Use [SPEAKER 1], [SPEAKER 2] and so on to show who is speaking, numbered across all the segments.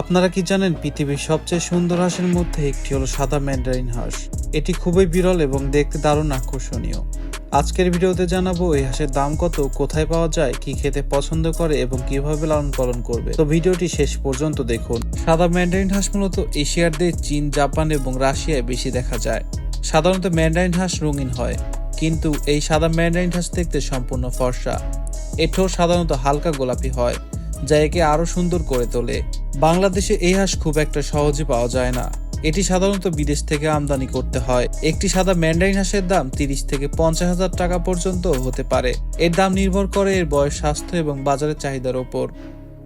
[SPEAKER 1] আপনারা কি জানেন পৃথিবীর সবচেয়ে সুন্দর হাঁসের মধ্যে একটি হলো সাদা ম্যান্ডারিন হাঁস? এটি খুবই বিরল এবং দেখতে দারুণ আকর্ষণীয়। আজকের ভিডিওতে জানাব এই হাঁসের দাম কত, কোথায় পাওয়া যায়, কি খেতে পছন্দ করে এবং কীভাবে লালন পালন করবে। তো ভিডিওটি শেষ পর্যন্ত দেখুন। সাদা ম্যান্ডারিন হাঁস মূলত এশিয়ার দেশ চীন, জাপান এবং রাশিয়ায় বেশি দেখা যায়। সাধারণত ম্যান্ডারিন হাঁস রঙিন হয়, কিন্তু এই সাদা ম্যান্ডারিন হাঁস দেখতে সম্পূর্ণ ফর্সা। এঠো সাধারণত হালকা গোলাপি হয়। যা একে আরও সুন্দর করে তোলে। বাংলাদেশে এই হাঁস খুব একটা সহজে পাওয়া যায় না। এটি সাধারণত বিদেশ থেকে আমদানি করতে হয়। একটি সাদা ম্যান্ডারিন হাঁসের দাম তিরিশ থেকে পঞ্চাশ হাজার টাকা পর্যন্ত হতে পারে। এর দাম নির্ভর করে এর বয়স, স্বাস্থ্য এবং বাজারের চাহিদার ওপর।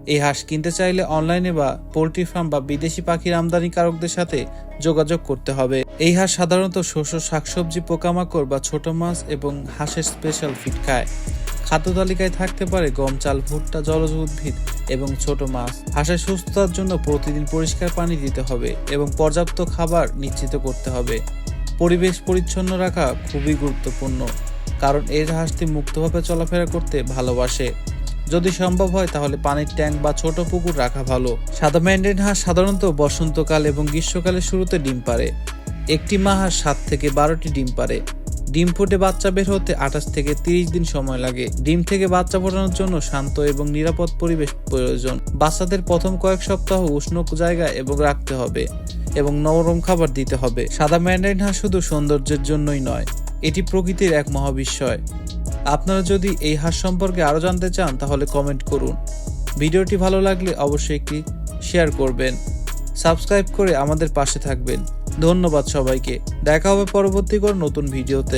[SPEAKER 1] এই হাঁস কিনতে চাইলে অনলাইনে বা পোলট্রি ফার্ম বা বিদেশি পাখির আমদানিকারকদের সাথে যোগাযোগ করতে হবে। এই হাঁস সাধারণত শস্য, শাকসবজি, পোকামাকড় বা ছোট মাছ এবং হাঁসের স্পেশাল ফিড খায়। খাদ্য তালিকায় থাকতে পারে গম, চাল, ভুট্টা, জলজ উদ্ভিদ এবং ছোট মাছ। হাঁসের সুস্থতার জন্য প্রতিদিন পরিষ্কার পানি দিতে হবে এবং পর্যাপ্ত খাবার নিশ্চিত করতে হবে। পরিবেশ পরিচ্ছন্ন রাখা খুবই গুরুত্বপূর্ণ, কারণ এই হাঁসটি মুক্তভাবে চলাফেরা করতে ভালোবাসে। যদি সম্ভব হয়, তাহলে পানির ট্যাঙ্ক বা ছোট পুকুর রাখা ভালো। সাদা ম্যান্ডেন হাঁস সাধারণত বসন্তকাল এবং গ্রীষ্মকালের শুরুতে ডিম পারে একটি মা হাঁস সাত থেকে বারোটি ডিম পারে ডিম ফুটে বাচ্চা বের হতে আঠাশ থেকে তিরিশ দিন সময় লাগে। ডিম থেকে বাচ্চা ফোটানোর জন্য শান্ত এবং নিরাপদ পরিবেশ প্রয়োজন। বাচ্চাদের প্রথম কয়েক সপ্তাহ উষ্ণ জায়গায় এবং রাখতে হবে এবং নরম খাবার দিতে হবে। সাদা ম্যান্ডারিন হাঁস শুধু সৌন্দর্যের জন্যই নয়, এটি প্রকৃতির এক মহাবিস্ময়। আপনারা যদি এই হাঁস সম্পর্কে আরও জানতে চান, তাহলে কমেন্ট করুন। ভিডিওটি ভালো লাগলে অবশ্যই একটি শেয়ার করবেন। সাবস্ক্রাইব করে আমাদের পাশে থাকবেন। ধন্যবাদ সবাইকে। দেখা হবে পরবর্তী কোনো নতুন ভিডিওতে।